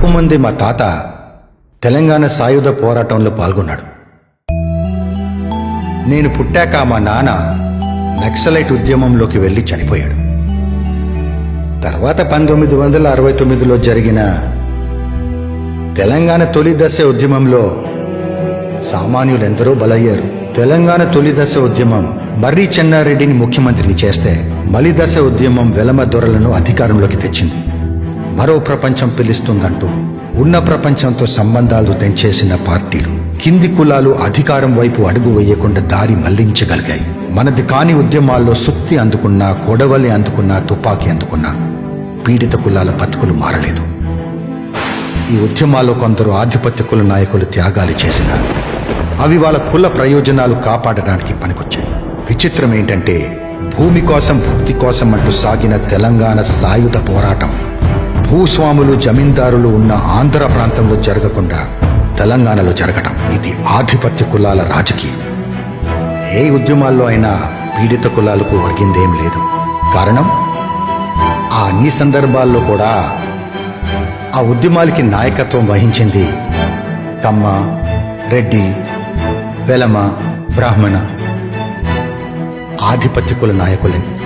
పుట్టకముందే మా తాత తెలంగాణ సాయుధ పోరాటంలో పాల్గొన్నాడు. నేను పుట్టాక మా నాన్న నక్సలైట్ ఉద్యమంలోకి వెళ్ళి చనిపోయాడు. తర్వాత పంతొమ్మిది వందల అరవై తొమ్మిదిలో జరిగిన తెలంగాణ తొలి దశ ఉద్యమంలో సామాన్యులెందరో బలయ్యారు. తెలంగాణ తొలి దశ ఉద్యమం మర్రి చెన్నారెడ్డిని ముఖ్యమంత్రిని చేస్తే మలిదశ ఉద్యమం వెలమ దొరలను అధికారంలోకి తెచ్చింది. మరో ప్రపంచం పిలుస్తుందంటూ ఉన్న ప్రపంచంతో సంబంధాలు తెంచేసిన పార్టీలు కింది కులాలు అధికారం వైపు అడుగు వేయకుండా దారి మళ్ళించగలిగాయి. మనది కాని ఉద్యమాల్లో సుత్తి అందుకున్నా కొడవలి అందుకున్నా తుపాకీ అందుకున్నా పీడిత కులాల బతుకులు మారలేదు. ఈ ఉద్యమాల్లో కొందరు ఆధిపత్య కుల నాయకులు త్యాగాలు చేసిన అవి వాళ్ళ కుల ప్రయోజనాలు కాపాడడానికి పనికొచ్చాయి. విచిత్రం ఏంటంటే భూమి కోసం భక్తి కోసం అంటూ సాగిన తెలంగాణ సాయుధ పోరాటం భూస్వాములు జమీందారులు ఉన్న ఆంధ్ర ప్రాంతంలో జరగకుండా తెలంగాణలో జరగటం. ఇది ఆధిపత్య కులాల రాజకీయం. ఏ ఉద్యమాల్లో అయినా పీడిత కులాలకు ఒరిగిందేం లేదు. కారణం? ఆ అన్ని సందర్భాల్లో కూడా ఆ ఉద్యమాలకి నాయకత్వం వహించింది కమ్మ రెడ్డి వెలమ బ్రాహ్మణ ఆధిపత్య కుల నాయకులే.